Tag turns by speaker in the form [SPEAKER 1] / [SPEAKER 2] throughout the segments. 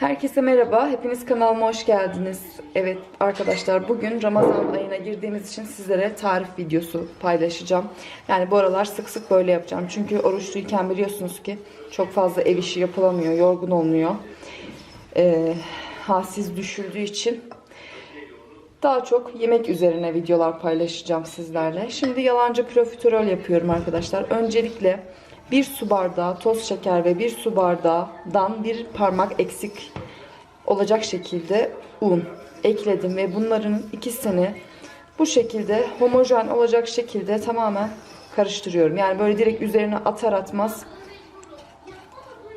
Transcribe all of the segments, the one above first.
[SPEAKER 1] Herkese merhaba. Hepiniz kanalıma hoş geldiniz. Evet arkadaşlar bugün Ramazan ayına girdiğimiz için sizlere tarif videosu paylaşacağım. Yani bu aralar sık sık böyle yapacağım. Çünkü oruçluyken biliyorsunuz ki çok fazla ev işi yapılamıyor, yorgun olunuyor. Ee, halsiz düşüldüğü için daha çok yemek üzerine videolar paylaşacağım sizlerle. Şimdi yalancı profiterol yapıyorum arkadaşlar. Öncelikle bir su bardağı toz şeker ve bir su bardağından bir parmak eksik olacak şekilde un ekledim ve bunların ikisini bu şekilde homojen olacak şekilde tamamen karıştırıyorum. Yani böyle direkt üzerine atar atmaz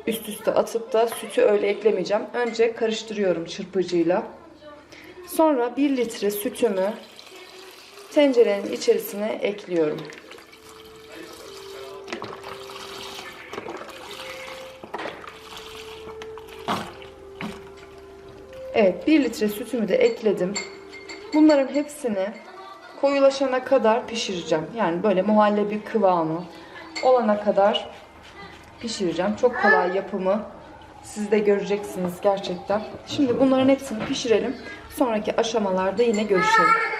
[SPEAKER 1] üst üste atıp da sütü öyle eklemeyeceğim. Önce karıştırıyorum çırpıcıyla. Sonra 1 litre sütümü tencerenin içerisine ekliyorum. Evet 1 litre sütümü de ekledim. Bunların hepsini koyulaşana kadar pişireceğim. Yani böyle muhallebi kıvamı olana kadar pişireceğim. Çok kolay yapımı. Siz de göreceksiniz gerçekten. Şimdi bunların hepsini pişirelim. Sonraki aşamalarda yine görüşelim.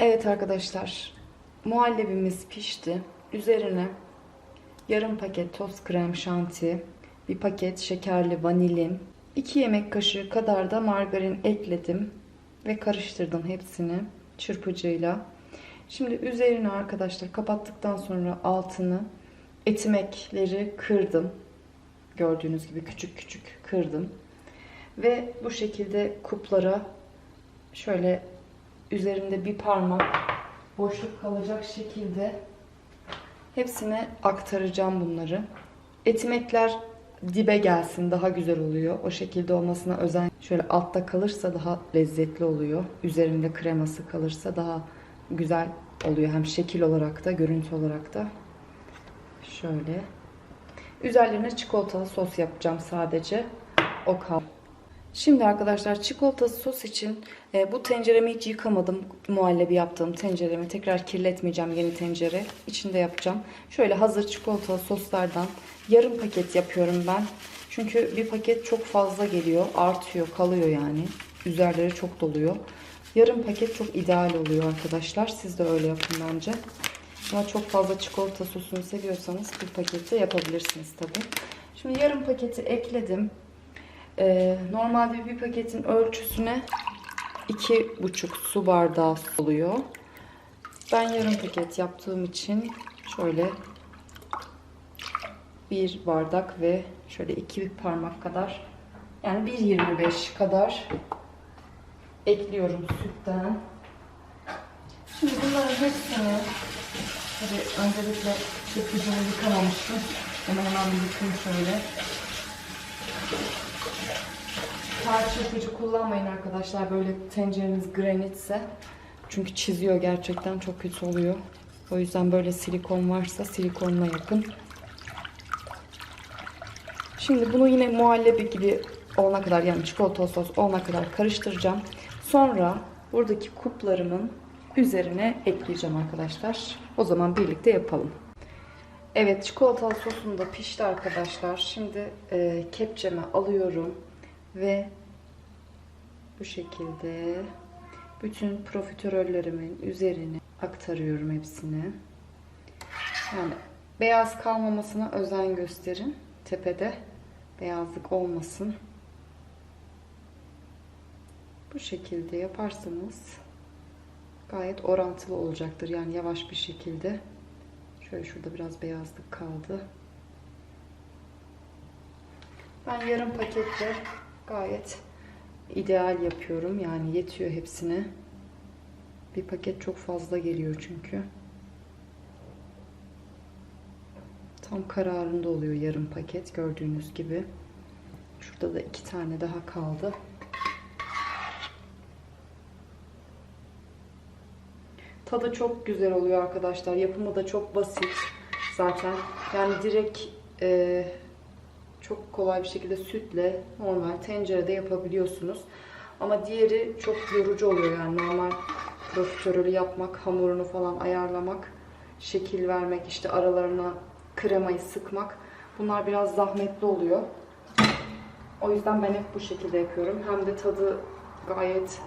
[SPEAKER 1] Evet arkadaşlar, muhallebimiz pişti. Üzerine yarım paket toz krem şanti, bir paket şekerli vanilin, 2 yemek kaşığı kadar da margarin ekledim ve karıştırdım hepsini çırpıcıyla. Şimdi üzerine arkadaşlar kapattıktan sonra altını etimekleri kırdım. Gördüğünüz gibi küçük küçük kırdım. Ve bu şekilde kuplara şöyle üzerinde bir parmak boşluk kalacak şekilde hepsine aktaracağım bunları. Etimekler dibe gelsin daha güzel oluyor. O şekilde olmasına özen. Şöyle altta kalırsa daha lezzetli oluyor. Üzerinde kreması kalırsa daha güzel oluyor. Hem şekil olarak da görüntü olarak da. Şöyle. Üzerlerine çikolatalı sos yapacağım sadece. O kaldı. Şimdi arkadaşlar çikolatalı sos için e, bu tenceremi hiç yıkamadım. Muhallebi yaptığım tenceremi tekrar kirletmeyeceğim yeni tencere. İçinde yapacağım. Şöyle hazır çikolatalı soslardan yarım paket yapıyorum ben. Çünkü bir paket çok fazla geliyor. Artıyor kalıyor yani. Üzerleri çok doluyor. Yarım paket çok ideal oluyor arkadaşlar. Siz de öyle yapın bence. Ama çok fazla çikolata sosunu seviyorsanız bir pakette yapabilirsiniz tabii. Şimdi yarım paketi ekledim. Ee, normalde bir paketin ölçüsüne iki buçuk su bardağı oluyor. Ben yarım paket yaptığım için şöyle bir bardak ve şöyle iki parmak kadar yani 1.25 kadar ekliyorum sütten. Şimdi bunların hepsini tabii öncelikle çırpıcımı yıkamamıştım. Hemen hemen bir yıkayım şöyle. Tar çırpıcı kullanmayın arkadaşlar böyle tencereniz granitse. Çünkü çiziyor gerçekten çok kötü oluyor. O yüzden böyle silikon varsa silikonla yapın. Şimdi bunu yine muhallebi gibi olana kadar yani çikolata sos olana kadar karıştıracağım. Sonra buradaki kuplarımın üzerine ekleyeceğim arkadaşlar. O zaman birlikte yapalım. Evet çikolatalı sosum da pişti arkadaşlar. Şimdi e, kepçeme alıyorum ve bu şekilde bütün profiterollerimin üzerine aktarıyorum hepsini. Yani beyaz kalmamasına özen gösterin. Tepede beyazlık olmasın. Bu şekilde yaparsanız gayet orantılı olacaktır. Yani yavaş bir şekilde. Şöyle şurada biraz beyazlık kaldı. Ben yarım paketle gayet ideal yapıyorum. Yani yetiyor hepsine. Bir paket çok fazla geliyor çünkü. Tam kararında oluyor yarım paket gördüğünüz gibi. Şurada da iki tane daha kaldı. Tadı çok güzel oluyor arkadaşlar. Yapımı da çok basit zaten. Yani direkt e, çok kolay bir şekilde sütle normal tencerede yapabiliyorsunuz. Ama diğeri çok yorucu oluyor yani normal profiterolü yapmak, hamurunu falan ayarlamak, şekil vermek, işte aralarına kremayı sıkmak. Bunlar biraz zahmetli oluyor. O yüzden ben hep bu şekilde yapıyorum. Hem de tadı gayet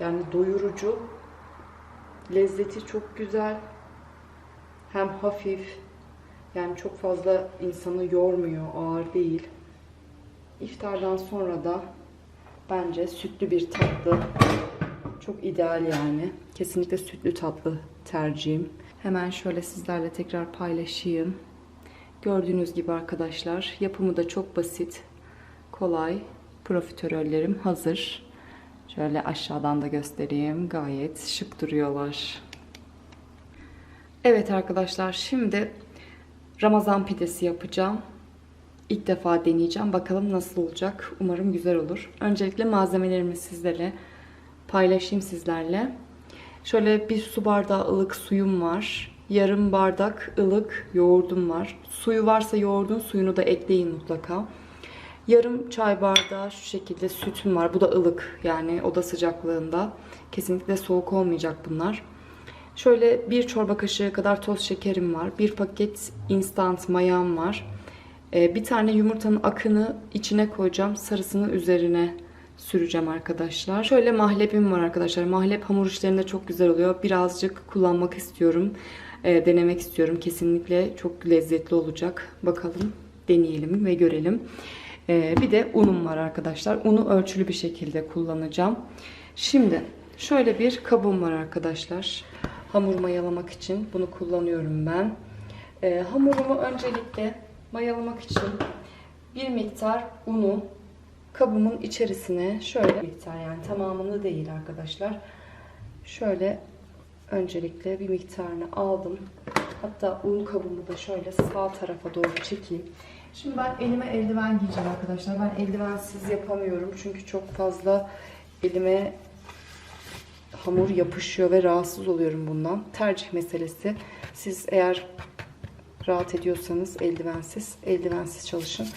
[SPEAKER 1] yani doyurucu. Lezzeti çok güzel. Hem hafif. Yani çok fazla insanı yormuyor, ağır değil. İftardan sonra da bence sütlü bir tatlı çok ideal yani. Kesinlikle sütlü tatlı tercihim. Hemen şöyle sizlerle tekrar paylaşayım. Gördüğünüz gibi arkadaşlar yapımı da çok basit, kolay. Profiterollerim hazır. Şöyle aşağıdan da göstereyim. Gayet şık duruyorlar. Evet arkadaşlar şimdi Ramazan pidesi yapacağım. İlk defa deneyeceğim. Bakalım nasıl olacak. Umarım güzel olur. Öncelikle malzemelerimi sizlere paylaşayım sizlerle. Şöyle bir su bardağı ılık suyum var. Yarım bardak ılık yoğurdum var. Suyu varsa yoğurdun suyunu da ekleyin mutlaka. Yarım çay bardağı şu şekilde sütüm var. Bu da ılık yani oda sıcaklığında. Kesinlikle soğuk olmayacak bunlar. Şöyle bir çorba kaşığı kadar toz şekerim var. Bir paket instant mayam var. Ee, bir tane yumurtanın akını içine koyacağım. Sarısını üzerine süreceğim arkadaşlar. Şöyle mahlebim var arkadaşlar. Mahlep hamur işlerinde çok güzel oluyor. Birazcık kullanmak istiyorum. Ee, denemek istiyorum. Kesinlikle çok lezzetli olacak. Bakalım deneyelim ve görelim. Ee, bir de unum var arkadaşlar. Unu ölçülü bir şekilde kullanacağım. Şimdi şöyle bir kabım var arkadaşlar. Hamur mayalamak için bunu kullanıyorum ben. Ee, hamurumu öncelikle mayalamak için bir miktar unu kabımın içerisine şöyle miktar yani tamamını değil arkadaşlar. Şöyle öncelikle bir miktarını aldım. Hatta un kabımı da şöyle sağ tarafa doğru çekeyim. Şimdi ben elime eldiven giyeceğim arkadaşlar. Ben eldivensiz yapamıyorum. Çünkü çok fazla elime hamur yapışıyor ve rahatsız oluyorum bundan. Tercih meselesi. Siz eğer rahat ediyorsanız eldivensiz, eldivensiz çalışın.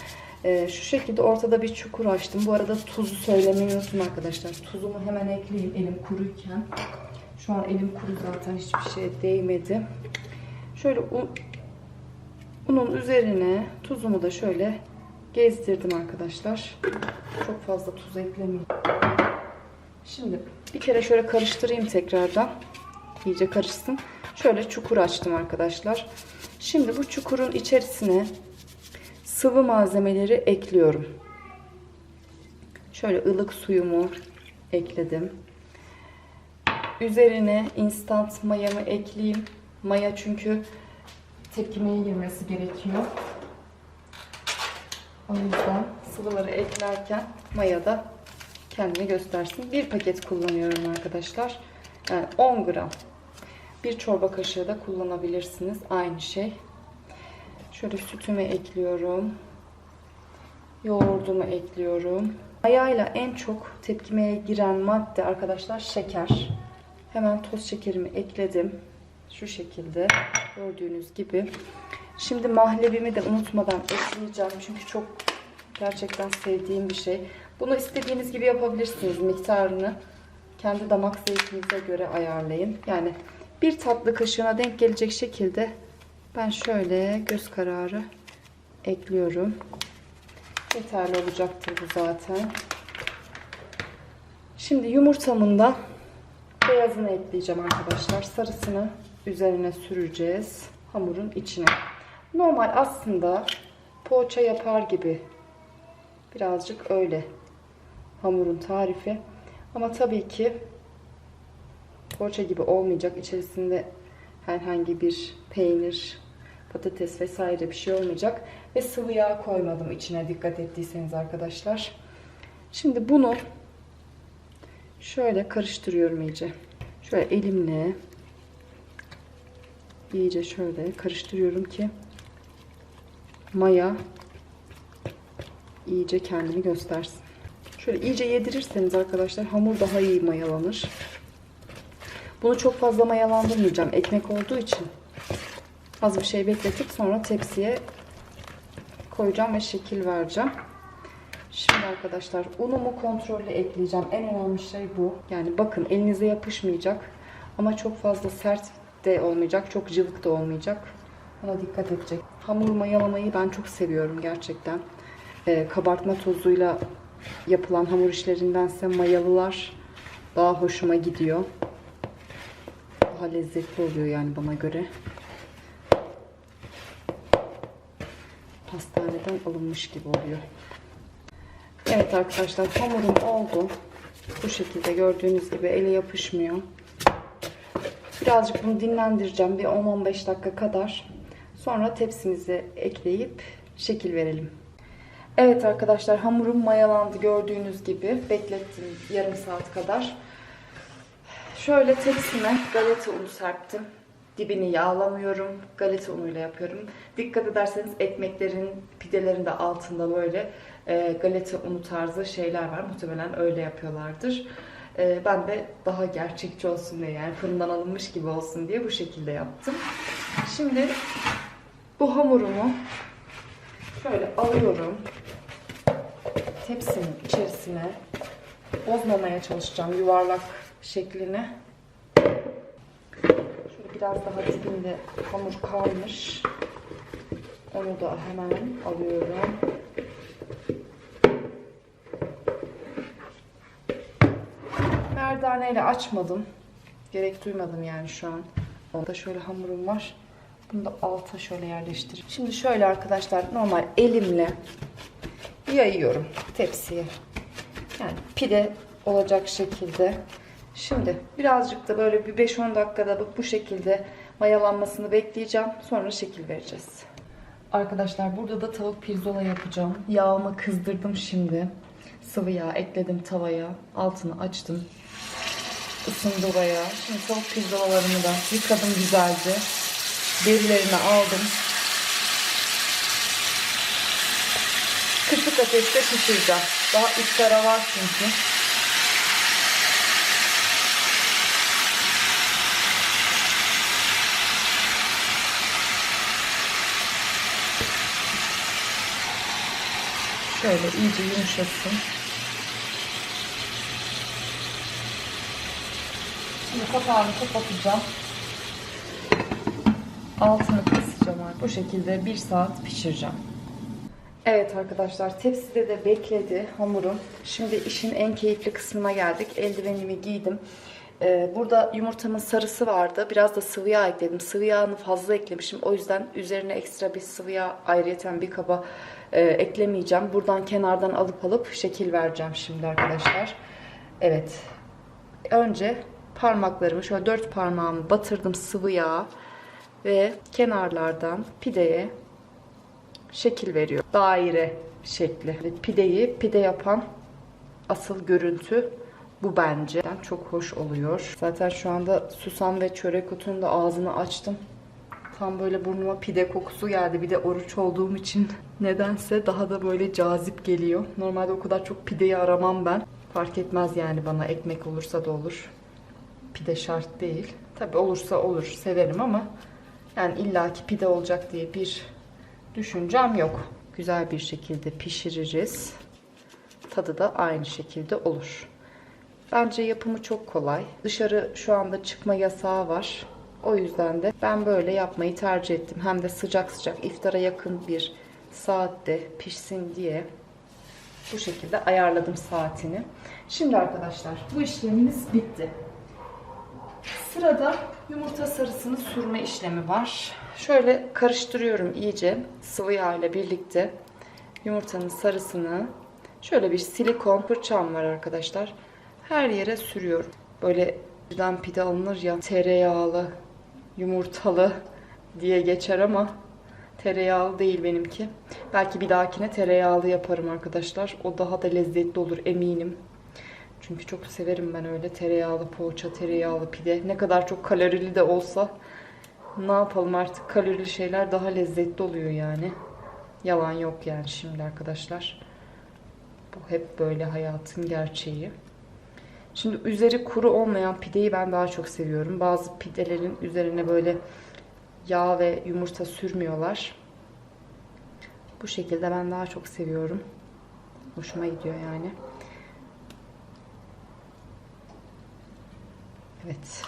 [SPEAKER 1] Ee, şu şekilde ortada bir çukur açtım. Bu arada tuzu söylemeyi unuttum arkadaşlar. Tuzumu hemen ekleyeyim elim kuruyken. Şu an elim kuru zaten hiçbir şeye değmedi. Şöyle un, unun üzerine tuzumu da şöyle gezdirdim arkadaşlar. Çok fazla tuz eklemeyeyim. Şimdi bir kere şöyle karıştırayım tekrardan. İyice karışsın. Şöyle çukur açtım arkadaşlar. Şimdi bu çukurun içerisine sıvı malzemeleri ekliyorum. Şöyle ılık suyumu ekledim. Üzerine instant mayamı ekleyeyim. Maya çünkü tepkimeye girmesi gerekiyor. O yüzden sıvıları eklerken maya da kendini göstersin. Bir paket kullanıyorum arkadaşlar. Yani 10 gram. Bir çorba kaşığı da kullanabilirsiniz. Aynı şey. Şöyle sütümü ekliyorum. Yoğurdumu ekliyorum. Mayayla en çok tepkimeye giren madde arkadaşlar şeker. Hemen toz şekerimi ekledim. Şu şekilde gördüğünüz gibi. Şimdi mahlebimi de unutmadan ekleyeceğim. Çünkü çok gerçekten sevdiğim bir şey. Bunu istediğiniz gibi yapabilirsiniz miktarını. Kendi damak zevkinize göre ayarlayın. Yani bir tatlı kaşığına denk gelecek şekilde ben şöyle göz kararı ekliyorum. Yeterli olacaktır bu zaten. Şimdi yumurtamın da beyazını ekleyeceğim arkadaşlar. Sarısını üzerine süreceğiz hamurun içine. Normal aslında poğaça yapar gibi birazcık öyle hamurun tarifi. Ama tabii ki poğaça gibi olmayacak. İçerisinde herhangi bir peynir, patates vesaire bir şey olmayacak. Ve sıvı yağ koymadım içine dikkat ettiyseniz arkadaşlar. Şimdi bunu şöyle karıştırıyorum iyice. Şöyle elimle iyice şöyle karıştırıyorum ki maya iyice kendini göstersin. Şöyle iyice yedirirseniz arkadaşlar hamur daha iyi mayalanır. Bunu çok fazla mayalandırmayacağım. Ekmek olduğu için az bir şey bekletip sonra tepsiye koyacağım ve şekil vereceğim. Şimdi arkadaşlar unumu kontrollü ekleyeceğim. En önemli şey bu. Yani bakın elinize yapışmayacak. Ama çok fazla sert de olmayacak. Çok cıvık da olmayacak. Buna dikkat edecek. Hamur mayalamayı ben çok seviyorum gerçekten. Ee, kabartma tozuyla yapılan hamur işlerindense mayalılar daha hoşuma gidiyor. Daha lezzetli oluyor yani bana göre. Pastaneden alınmış gibi oluyor. Evet arkadaşlar hamurum oldu. Bu şekilde gördüğünüz gibi ele yapışmıyor. Birazcık bunu dinlendireceğim. Bir 10-15 dakika kadar. Sonra tepsimize ekleyip şekil verelim. Evet arkadaşlar hamurum mayalandı gördüğünüz gibi. Beklettim yarım saat kadar. Şöyle tepsime galeta unu serptim. Dibini yağlamıyorum. Galeta unuyla yapıyorum. Dikkat ederseniz ekmeklerin, pidelerin de altında böyle e, galeta unu tarzı şeyler var. Muhtemelen öyle yapıyorlardır. E, ben de daha gerçekçi olsun diye yani fırından alınmış gibi olsun diye bu şekilde yaptım. Şimdi bu hamurumu şöyle alıyorum. Tepsinin içerisine bozmamaya çalışacağım yuvarlak şeklini. Şöyle biraz daha dibinde hamur kalmış. Onu da hemen alıyorum. Merdaneyle açmadım. Gerek duymadım yani şu an. Onda şöyle hamurum var. Bunu da alta şöyle yerleştireyim. Şimdi şöyle arkadaşlar normal elimle yayıyorum tepsiye. Yani pide olacak şekilde. Şimdi birazcık da böyle bir 5-10 dakikada bu şekilde mayalanmasını bekleyeceğim. Sonra şekil vereceğiz. Arkadaşlar burada da tavuk pirzola yapacağım. Yağımı kızdırdım şimdi. Sıvı yağ ekledim tavaya. Altını açtım. Isındı bayağı. Şimdi tavuk pirzolalarımı da yıkadım güzelce. Derilerini aldım. Kısık ateşte pişireceğim. Daha iftara var çünkü. Şöyle iyice yumuşasın. Kapağını kapatacağım. Altını kısacağım. Bu şekilde bir saat pişireceğim. Evet arkadaşlar tepside de bekledi hamurum. Şimdi işin en keyifli kısmına geldik. Eldivenimi giydim. Ee, burada yumurtamın sarısı vardı. Biraz da sıvı yağ ekledim. Sıvı yağını fazla eklemişim. O yüzden üzerine ekstra bir sıvı yağ ayrıyeten bir kaba e, eklemeyeceğim. Buradan kenardan alıp alıp şekil vereceğim şimdi arkadaşlar. Evet. Önce parmaklarımı şöyle dört parmağımı batırdım sıvı yağa ve kenarlardan pideye şekil veriyor. Daire şekli. Pideyi pide yapan asıl görüntü bu bence. Çok hoş oluyor. Zaten şu anda susam ve çörek otunu da ağzını açtım. Tam böyle burnuma pide kokusu geldi. Bir de oruç olduğum için nedense daha da böyle cazip geliyor. Normalde o kadar çok pideyi aramam ben. Fark etmez yani bana ekmek olursa da olur. Pide şart değil. Tabi olursa olur severim ama yani illaki pide olacak diye bir düşüncem yok. Güzel bir şekilde pişiririz. Tadı da aynı şekilde olur. Bence yapımı çok kolay. Dışarı şu anda çıkma yasağı var. O yüzden de ben böyle yapmayı tercih ettim. Hem de sıcak sıcak iftara yakın bir saatte pişsin diye bu şekilde ayarladım saatini. Şimdi arkadaşlar bu işlemimiz bitti. Sırada yumurta sarısını sürme işlemi var. Şöyle karıştırıyorum iyice sıvı yağ ile birlikte yumurtanın sarısını şöyle bir silikon fırçam var arkadaşlar. her yere sürüyorum. Böyle birden pide alınır ya tereyağlı, yumurtalı diye geçer ama tereyağlı değil benimki. Belki bir dahakine tereyağlı yaparım arkadaşlar. O daha da lezzetli olur eminim. Çünkü çok severim ben öyle tereyağlı poğaça, tereyağlı pide. Ne kadar çok kalorili de olsa ne yapalım artık kalorili şeyler daha lezzetli oluyor yani. Yalan yok yani şimdi arkadaşlar. Bu hep böyle hayatın gerçeği. Şimdi üzeri kuru olmayan pideyi ben daha çok seviyorum. Bazı pidelerin üzerine böyle yağ ve yumurta sürmüyorlar. Bu şekilde ben daha çok seviyorum. Hoşuma gidiyor yani. Evet.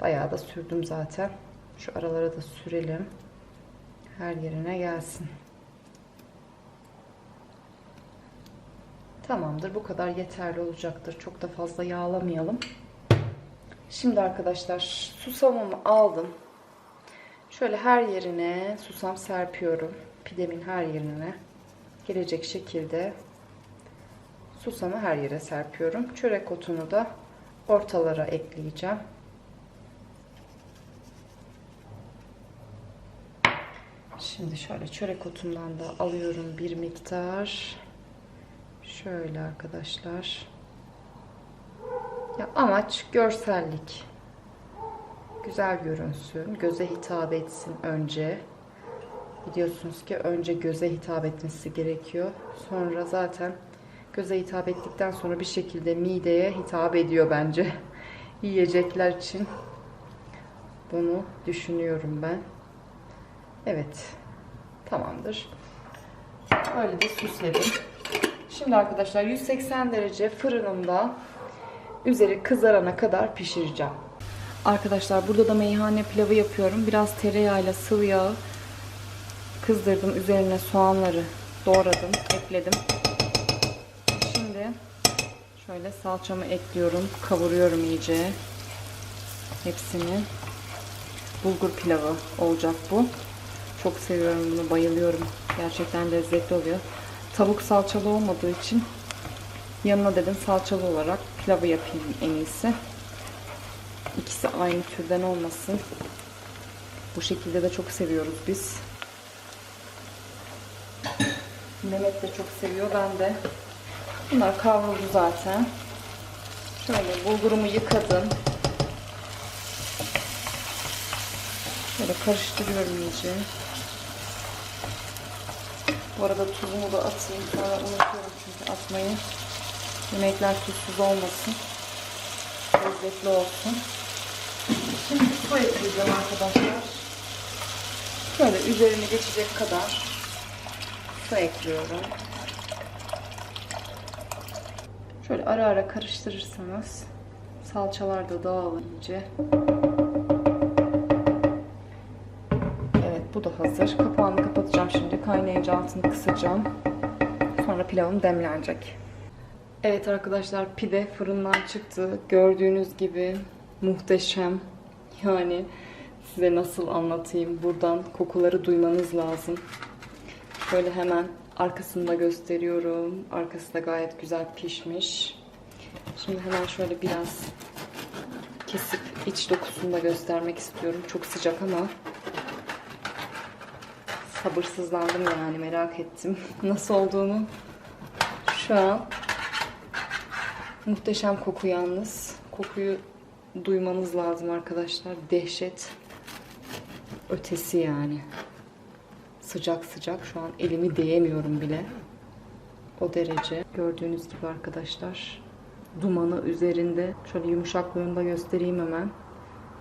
[SPEAKER 1] Bayağı da sürdüm zaten. Şu aralara da sürelim. Her yerine gelsin. Tamamdır. Bu kadar yeterli olacaktır. Çok da fazla yağlamayalım. Şimdi arkadaşlar susamımı aldım. Şöyle her yerine susam serpiyorum. Pidemin her yerine gelecek şekilde susamı her yere serpiyorum. Çörek otunu da ortalara ekleyeceğim. Şimdi şöyle çörek otundan da alıyorum bir miktar. Şöyle arkadaşlar. Ya amaç görsellik. Güzel görünsün, göze hitap etsin önce. Biliyorsunuz ki önce göze hitap etmesi gerekiyor. Sonra zaten göze hitap ettikten sonra bir şekilde mideye hitap ediyor bence. Yiyecekler için. Bunu düşünüyorum ben. Evet. Tamamdır. Böyle de süsledim. Şimdi arkadaşlar 180 derece fırınımda üzeri kızarana kadar pişireceğim. Arkadaşlar burada da meyhane pilavı yapıyorum. Biraz tereyağıyla sıvı yağı kızdırdım. Üzerine soğanları doğradım, ekledim. Şöyle salçamı ekliyorum. Kavuruyorum iyice. Hepsini. Bulgur pilavı olacak bu. Çok seviyorum bunu. Bayılıyorum. Gerçekten lezzetli oluyor. Tavuk salçalı olmadığı için yanına dedim salçalı olarak pilavı yapayım en iyisi. İkisi aynı türden olmasın. Bu şekilde de çok seviyoruz biz. Mehmet de çok seviyor. Ben de. Bunlar kavruldu zaten. Şöyle bulgurumu yıkadım. Şöyle karıştırıyorum iyice. Bu arada tuzumu da atayım. Sonra unutuyorum çünkü atmayı. Yemekler tuzsuz olmasın. Lezzetli olsun. Şimdi su ekleyeceğim arkadaşlar. Şöyle üzerine geçecek kadar su ekliyorum. Şöyle ara ara karıştırırsanız salçalar da dağılır iyice. Evet bu da hazır. Kapağını kapatacağım şimdi. Kaynayınca altını kısacağım. Sonra pilavım demlenecek. Evet arkadaşlar pide fırından çıktı. Gördüğünüz gibi muhteşem. Yani size nasıl anlatayım? Buradan kokuları duymanız lazım. Şöyle hemen arkasını da gösteriyorum. Arkası da gayet güzel pişmiş. Şimdi hemen şöyle biraz kesip iç dokusunu da göstermek istiyorum. Çok sıcak ama sabırsızlandım yani merak ettim nasıl olduğunu. Şu an muhteşem koku yalnız. Kokuyu duymanız lazım arkadaşlar. Dehşet ötesi yani. Sıcak sıcak. Şu an elimi değemiyorum bile. O derece. Gördüğünüz gibi arkadaşlar. Dumanı üzerinde. Şöyle yumuşaklığını da göstereyim hemen.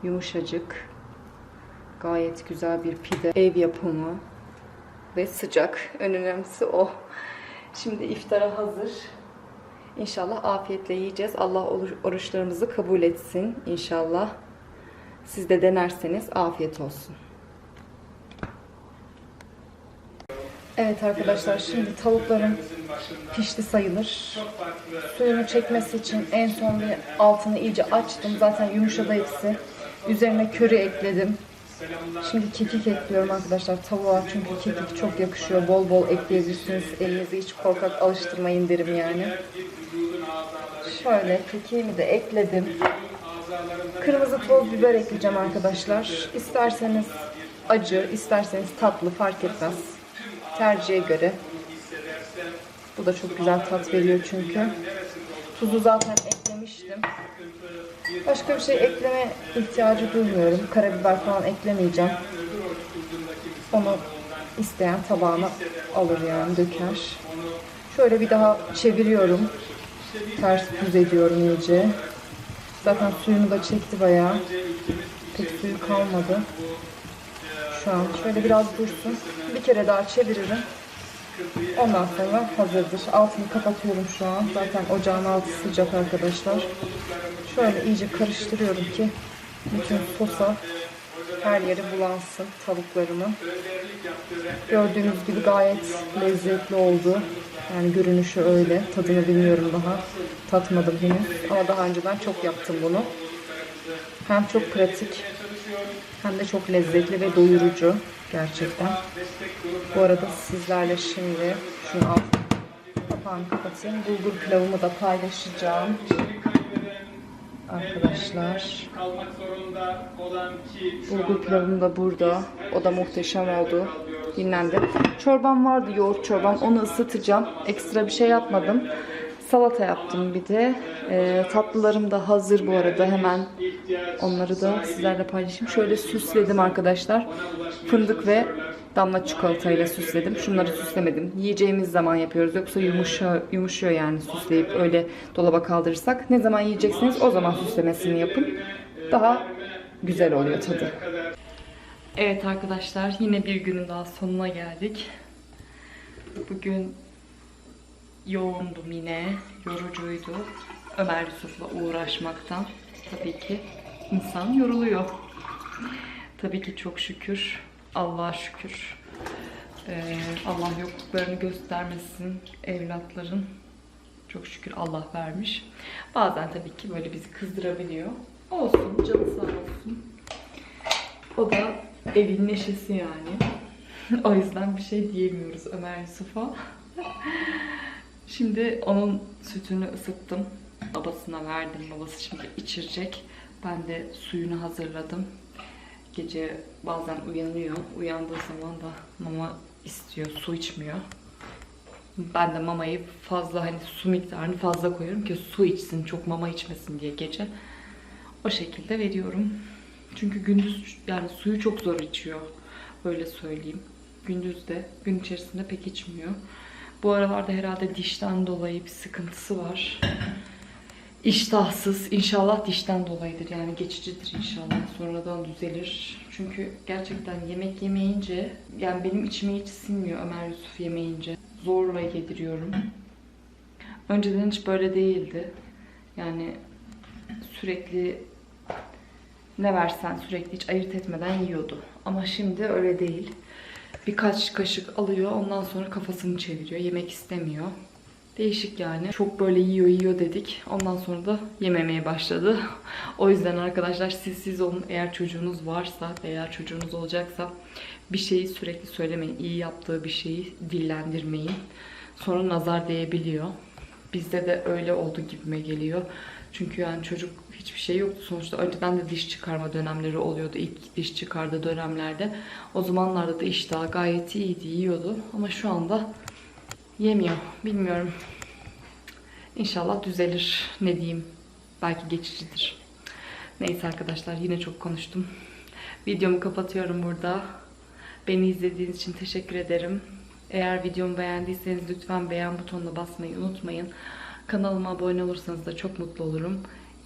[SPEAKER 1] Yumuşacık. Gayet güzel bir pide. Ev yapımı. Ve sıcak. En önemlisi o. Şimdi iftara hazır. İnşallah afiyetle yiyeceğiz. Allah oruçlarımızı kabul etsin inşallah. Siz de denerseniz afiyet olsun. Evet arkadaşlar şimdi tavuklarım pişti sayılır. Suyunu çekmesi için en son bir altını iyice açtım. Zaten yumuşadı hepsi. Üzerine köri ekledim. Şimdi kekik ekliyorum arkadaşlar tavuğa çünkü kekik çok yakışıyor. Bol bol ekleyebilirsiniz. Elinizi hiç korkak alıştırmayın derim yani. Şöyle kekiğimi de ekledim. Kırmızı toz biber ekleyeceğim arkadaşlar. İsterseniz acı, isterseniz tatlı fark etmez. Tercihe göre. Bu da çok güzel tat veriyor çünkü. Tuzu zaten eklemiştim. Başka bir şey ekleme ihtiyacı duymuyorum. Karabiber falan eklemeyeceğim. Onu isteyen tabağına alır yani döker. Şöyle bir daha çeviriyorum. Ters düz ediyorum iyice. Zaten suyunu da çekti bayağı. Pek suyu kalmadı. An şöyle biraz dursun. Bir kere daha çeviririm. Ondan sonra hazırdır. Altını kapatıyorum şu an. Zaten ocağın altı sıcak arkadaşlar. Şöyle iyice karıştırıyorum ki bütün sosa her yeri bulansın tavuklarımın. Gördüğünüz gibi gayet lezzetli oldu. Yani görünüşü öyle. Tadını bilmiyorum daha. Tatmadım henüz. Ama daha önceden çok yaptım bunu. Hem çok pratik hem de çok lezzetli ve doyurucu gerçekten. Bu arada sizlerle şimdi şunu alt kapağını kapatayım. Bulgur pilavımı da paylaşacağım. Arkadaşlar. Bulgur pilavım da burada. O da muhteşem oldu. Dinlendi. Çorbam vardı yoğurt çorbam. Onu ısıtacağım. Ekstra bir şey yapmadım. Salata yaptım bir de. Ee, tatlılarım da hazır bu arada. Hemen onları da sizlerle paylaşayım. Şöyle süsledim arkadaşlar. Fındık ve damla çikolatayla süsledim. Şunları süslemedim. Yiyeceğimiz zaman yapıyoruz. Yoksa yumuşuyor, yumuşuyor yani süsleyip öyle dolaba kaldırırsak. Ne zaman yiyeceksiniz o zaman süslemesini yapın. Daha güzel oluyor tadı. Evet arkadaşlar yine bir günün daha sonuna geldik. Bugün yoğundum yine. Yorucuydu. Ömer Yusuf'la uğraşmaktan. Tabii ki insan yoruluyor. Tabii ki çok şükür. Allah'a şükür. Ee, Allah yokluklarını göstermesin evlatların. Çok şükür Allah vermiş. Bazen tabii ki böyle bizi kızdırabiliyor. Olsun, canı sağ olsun. O da evin neşesi yani. o yüzden bir şey diyemiyoruz Ömer Yusuf'a. Şimdi onun sütünü ısıttım. Babasına verdim. Babası şimdi içirecek. Ben de suyunu hazırladım. Gece bazen uyanıyor. Uyandığı zaman da mama istiyor. Su içmiyor. Ben de mamayı fazla hani su miktarını fazla koyuyorum ki su içsin. Çok mama içmesin diye gece. O şekilde veriyorum. Çünkü gündüz yani suyu çok zor içiyor. Öyle söyleyeyim. Gündüz de gün içerisinde pek içmiyor. Bu aralarda herhalde dişten dolayı bir sıkıntısı var. İştahsız. İnşallah dişten dolayıdır. Yani geçicidir inşallah. Sonradan düzelir. Çünkü gerçekten yemek yemeyince yani benim içime hiç sinmiyor Ömer Yusuf yemeyince. Zorla yediriyorum. Önceden hiç böyle değildi. Yani sürekli ne versen sürekli hiç ayırt etmeden yiyordu. Ama şimdi öyle değil. Birkaç kaşık alıyor ondan sonra kafasını çeviriyor. Yemek istemiyor. Değişik yani. Çok böyle yiyor yiyor dedik. Ondan sonra da yememeye başladı. O yüzden arkadaşlar siz siz olun. Eğer çocuğunuz varsa, eğer çocuğunuz olacaksa bir şeyi sürekli söylemeyin. İyi yaptığı bir şeyi dillendirmeyin. Sonra nazar değebiliyor. Bizde de öyle oldu gibime geliyor. Çünkü yani çocuk hiçbir şey yoktu. Sonuçta önceden de diş çıkarma dönemleri oluyordu. İlk diş çıkardığı dönemlerde. O zamanlarda da iştahı gayet iyiydi, yiyordu. Ama şu anda yemiyor. Bilmiyorum. İnşallah düzelir. Ne diyeyim. Belki geçicidir. Neyse arkadaşlar yine çok konuştum. Videomu kapatıyorum burada. Beni izlediğiniz için teşekkür ederim. Eğer videomu beğendiyseniz lütfen beğen butonuna basmayı unutmayın. Kanalıma abone olursanız da çok mutlu olurum.